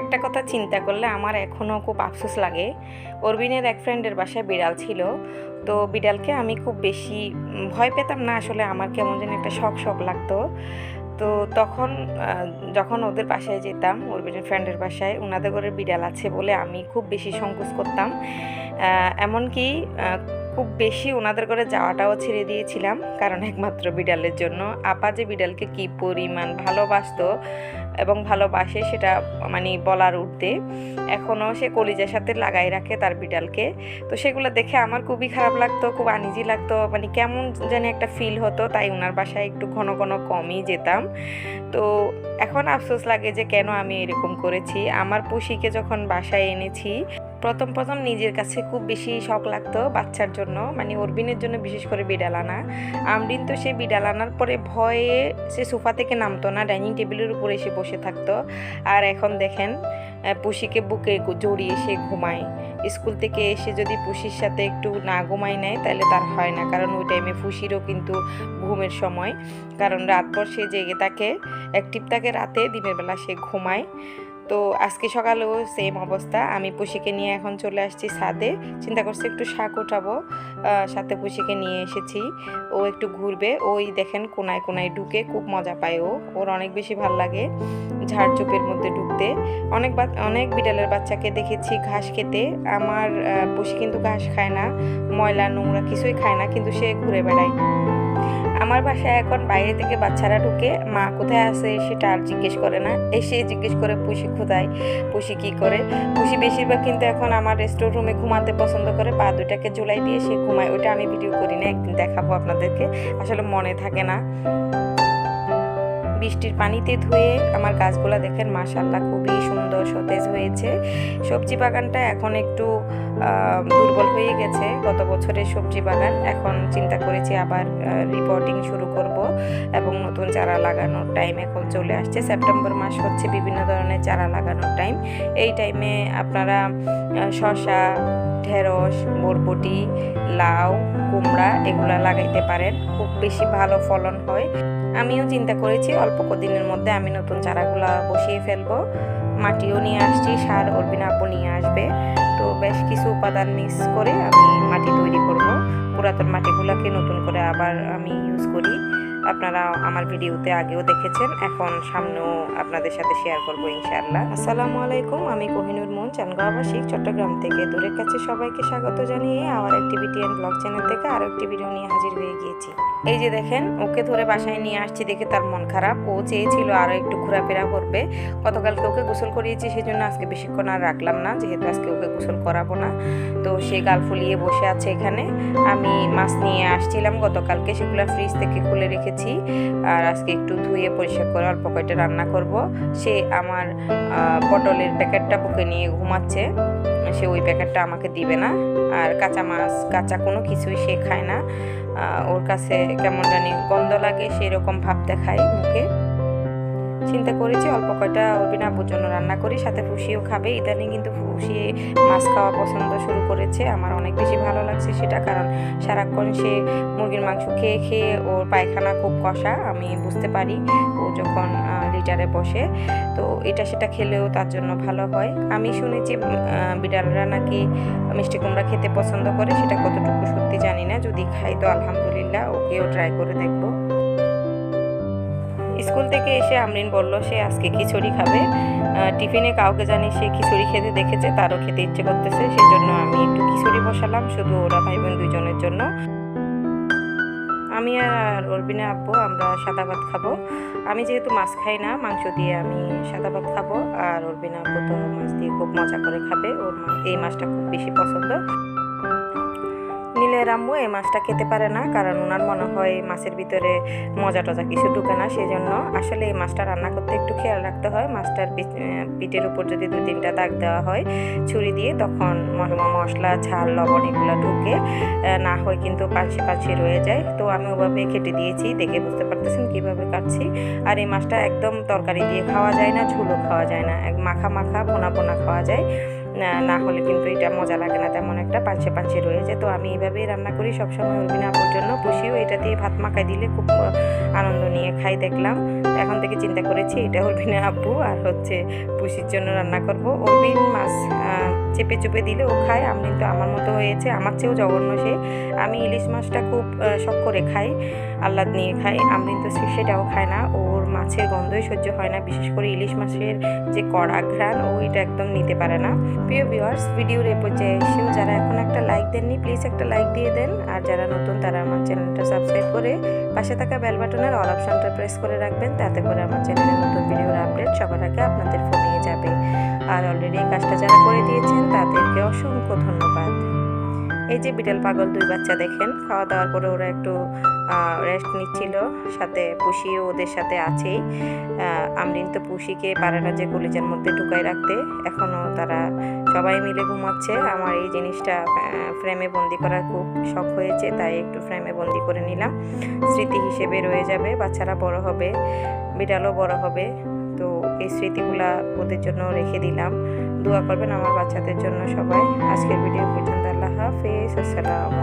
একটা কথা চিন্তা করলে আমার এখনও খুব আফসোস লাগে। অরবিনের এক ফ্রেন্ডের বাসায় বিড়াল ছিল। তো বিড়ালকে আমি খুব বেশি ভয় পেতাম না, আসলে আমার কেমন যেন একটা শখ শখ লাগতো। তো তখন যখন ওদের বাসায় যেতাম, অরবিনের ফ্রেন্ডের বাসায় ওনাদের ঘরে বিড়াল আছে বলে আমি খুব বেশি সংকোচ করতাম। এমনকি খুব বেশি ওনাদের ঘরে যাওয়াটাও ছেড়ে দিয়েছিলাম, কারণ একমাত্র বিড়ালের জন্য। আপা যে বিড়ালকে কি পরিমাণ ভালোবাসতো এবং ভালোবাসে সেটা মানে বলার উর্ধে এখনও সে কলিজার সাথে লাগাই রাখে তার বিড়ালকে। তো সেগুলো দেখে আমার খুবই খারাপ লাগতো, খুব আনিজি লাগতো মানে কেমন জানি একটা ফিল হতো, তাই ওনার বাসায় একটু ঘন ঘন কমই যেতাম। তো এখন আফসোস লাগে যে কেন আমি এরকম করেছি। আমার পুষিকে যখন বাসায় এনেছি প্রথম প্রথম নিজের কাছে খুব বেশি শখ লাগতো বাচ্চার জন্য। মানে অরবিনের জন্য বিশেষ করে বিড়াল আনা। আমরিন তো সে বিড়াল আনার পরে ভয়ে সে সোফা থেকে নামতো না, ডাইনিং টেবিলের উপরে এসে বসে থাকতো। আর এখন দেখেন পুষিকে বুকে জড়িয়ে সে ঘুমায়। স্কুল থেকে এসে যদি পুষির সাথে একটু না ঘুমায় নেয়, তাহলে তার হয় না। কারণ ওই টাইমে পুষিরও কিন্তু ঘুমের সময়। কারণ রাতভর সে জেগে থাকে অ্যাক্টিভ থাকে রাতে দিনের বেলা সে ঘুমায়। তো আজকে সকালেও সেম অবস্থা। আমি পুষিকে নিয়ে এখন চলে আসছি ছাদে। চিন্তা করছি একটু শাক আহ, সাথে পুষিকে নিয়ে এসেছি। ও একটু ঘুরবে। ওই দেখেন কোনায় কোনায় ঢুকে খুব মজা পায় ও। ওর অনেক বেশি ভালো লাগে ঝাড়ঝোপের মধ্যে ঢুকতে। অনেক অনেক বিড়ালের বাচ্চাকে দেখেছি ঘাস খেতে। আমার পুষি কিন্তু ঘাস খায় না। ময়লা নোংরা কিছুই খায় না কিন্তু সে ঘুরে বেড়ায়। আমার বাসায় এখন বাইরে থেকে বাচ্চারা ঢুকে মা কোথায় আছে সেটা আর জিজ্ঞেস করে না। এসে জিজ্ঞেস করে, পুষি কোথায়? পুষি কি করে? পুষি বেশিরভাগ কিন্তু এখন আমার রেস্টোর রুমে ঘুমাতে পছন্দ করে, পা দুটাকে ঝুলাই দিয়ে সে ঘুমায়। ওটা আমি ভিডিও করি না, একদিন দেখাবো আপনাদেরকে। আসলে মনে থাকে না। বৃষ্টির পানিতে ধুয়ে আমার গাছগুলো দেখেন মাশাল্লাহ খুবই সুন্দর সতেজ হয়েছে। সবজি বাগানটা এখন একটু দুর্বল হয়ে গেছে। গত বছরের সবজি বাগান, এখন চিন্তা করেছি আবার রিপোর্টিং শুরু করব এবং নতুন চারা লাগানোর টাইম এখন চলে আসছে। সেপ্টেম্বর মাস হচ্ছে বিভিন্ন ধরনের চারা লাগানোর টাইম এই টাইমে আপনারা শসা, ঢেঁড়স, বরবটি, লাউ, কুমড়া এগুলা লাগাইতে পারেন। খুব বেশি ভালো ফলন হয়। আমিও চিন্তা করেছি অল্প কদিনের মধ্যে আমি নতুন চারাগুলা বসিয়ে ফেলব। মাটিও নিয়ে আসছি, সার অরবিন আপু নিয়ে আসবে। তো বেশ কিছু উপাদান মিক্স করে আমি মাটি তৈরি করব। পুরাতন মাটিগুলোকে নতুন করে আবার আমি ইউজ করি। আপনারা আমার ভিডিওতে আগেও দেখেছেন, এখন সামনেও আপনাদের সাথে শেয়ার করব ইনশাআল্লাহ। আসসালামু আলাইকুম, আমি কোহিনুর মন চানগাঁওবাসী চট্টগ্রাম থেকে। দূরের কাছে সবাইকে স্বাগত জানিয়ে আমার অ্যাক্টিভিটি অ্যান্ড ব্লগ চ্যানেল থেকে আরও একটি ভিডিও নিয়ে হাজির হয়ে গিয়েছি। এই যে দেখেন, ওকে ধরে বাসায় নিয়ে আসছি দেখে তার মন খারাপ। ও চেয়েছিল আরও একটু ঘোরাফেরা করবে। গতকালকে ওকে গোসল করিয়েছি সেই জন্য আজকে বেশিক্ষণ আর রাখলাম না, যেহেতু আজকে ওকে গোসল করাবো না। তো সে গাল ফুলিয়ে বসে আছে এখানে। আমি মাছ নিয়ে আসছিলাম গতকালকে, সেগুলো ফ্রিজ থেকে খুলে রেখেছি আর আজকে একটু ধুয়ে পরিষ্কার করে অল্প কয়টা রান্না করব। সে আমার পটলের প্যাকেটটা বুকে নিয়ে ঘুমাচ্ছে। সে ওই প্যাকেটটা আমাকে দিবে না। আর কাঁচা মাছ, কাঁচা কোনো কিছুই সে খায় না। ওর কাছে কেমন জানি গন্ধ লাগে, সেরকম ভাব দেখায় মুখে। চিন্তা করেছি অল্প কয়টা অরবিন জন্য রান্না করি, সাথে ফুসিও খাবে। ইদানিং কিন্তু ফুসি মাছ খাওয়া পছন্দ শুরু করেছে। আমার অনেক বেশি ভালো লাগছে সেটা, কারণ সারাক্ষণ সে মুরগির মাংস খেয়ে খেয়ে ওর পায়খানা খুব কষা, আমি বুঝতে পারি ও যখন লিটারে বসে। তো এটা সেটা খেলেও তার জন্য ভালো হয়। আমি শুনেছি বিড়ালরা নাকি মিষ্টি কুমড়া খেতে পছন্দ করে, সেটা কতটুকু সত্যি জানি না। যদি খাই তো আলহামদুলিল্লাহ, ওকেও ট্রাই করে দেখব। স্কুল থেকে এসে আমরিন বলল, সে আজকে খিচুড়ি খাবে। টিফিনে কাউকে জানি সে খিচুড়ি খেতে দেখেছে, তারও খেতে ইচ্ছে করতেছে সেই জন্য আমি একটু খিচুড়ি বসালাম, শুধু ওরা ভাই বোন দুজনের জন্য। আমি আর অরবিনা আব্বু, আমরা সাদা ভাত খাব। আমি যেহেতু মাছ খাই না, মাংস দিয়ে আমি সাদা ভাত খাব, আর অরবিনা আব্বু তো মাছ দিয়ে খুব মজা করে খাবে, ওর এই মাছটা খুব বেশি পছন্দ। নীলের আম্মু এই মাছটা খেতে পারে না, কারণ ওনার মনে হয় মাছের ভিতরে মজা টজা কিছু ঢুকে না সেই জন্য আসলে এই মাছটা রান্না করতে একটু খেয়াল রাখতে হয়। মাছটার পিঠের উপর যদি দু তিনটা দাগ দেওয়া হয় ছুরি দিয়ে, তখন মশলা, ঝাল, লবণ এগুলো ঢুকে না হয় কিন্তু পাঁচশে পাঁচশে রয়ে যায়। তো আমি ওভাবে কেটে দিয়েছি, দেখে বুঝতে পারতেছেন কীভাবে কাটছি। আর এই মাছটা একদম তরকারি দিয়ে খাওয়া যায় না, ঝুলও খাওয়া যায় না, এক মাখা মাখা, পোনা পোনা খাওয়া যায়। না- হলে কিন্তু এটা মজা লাগে না, তেমন একটা পাঁচশে পাঁচশে রয়েছে। তো আমি এইভাবেই রান্না করি, সবসময় অর্বিনা আপুর জন্য। পুষিও এটা দিয়ে ভাত মাখাই দিলে খুব আনন্দ নিয়ে খাই দেখলাম। এখন থেকে চিন্তা করেছি, এটা অর্বিনা আব্বু আর হচ্ছে পুষির জন্য রান্না করব। অর্বিন মাছ চেপে চুপে দিলে ও খায়। আমি তো আমার মতো হয়েছে, আমার চেয়েও জঘন্য সে। আমি ইলিশ মাছটা খুব শখ করে খাই, আহ্লাদ নিয়ে খাই। আমি তো সেটাও খায় না। ওর মাছের গন্ধই সহ্য হয় না, বিশেষ করে ইলিশ মাছের যে কড়া ঘ্রাণ, ও এটা একদম নিতে পারে না। প্রিয় ভিউয়ার্স ভিডিওর এ পর্যায়ে এসেও যারা এখন একটা লাইক দেননি প্লিজ একটা লাইক দিয়ে দেন। আর যারা নতুন, তারা আমার চ্যানেলটা সাবস্ক্রাইব করে পাশে থাকা বেল বাটনের অল অপশানটা প্রেস করে রাখবেন, তাতে করে আমার চ্যানেলে নতুন ভিডিওর আপডেট সবার আগে আপনাদের ফোনে যাবে। আর অলরেডি এই কাজটা যারা করে দিয়েছেন, তাদেরকে অসংখ্য ধন্যবাদ। এই যে বিড়াল পাগল দুই বাচ্চা দেখেন, খাওয়া দাওয়ার পরে ওরা একটু রেস্ট নিচ্ছিল, সাথে পুষিও ওদের সাথে আছেই আমরিন তো পুষিকে পারে যে কলিজার মধ্যে ঢুকাই রাখতে। এখনও তারা সবাই মিলে ঘুমাচ্ছে। আমার এই জিনিসটা ফ্রেমে বন্দি করার খুব শখ হয়েছে, তাই একটু ফ্রেমে বন্দি করে নিলাম। স্মৃতি হিসেবে রয়ে যাবে, বাচ্চারা বড় হবে, বিড়ালও বড় হবে। তো এই স্মৃতিগুলা ওদের জন্য রেখে দিলাম। দোয়া করবেন আমার বাচ্চাদের জন্য সবাই। আজকের ভিডিও পর্যন্ত আল্লাহ হাফেজ আসসালামু আলাইকুম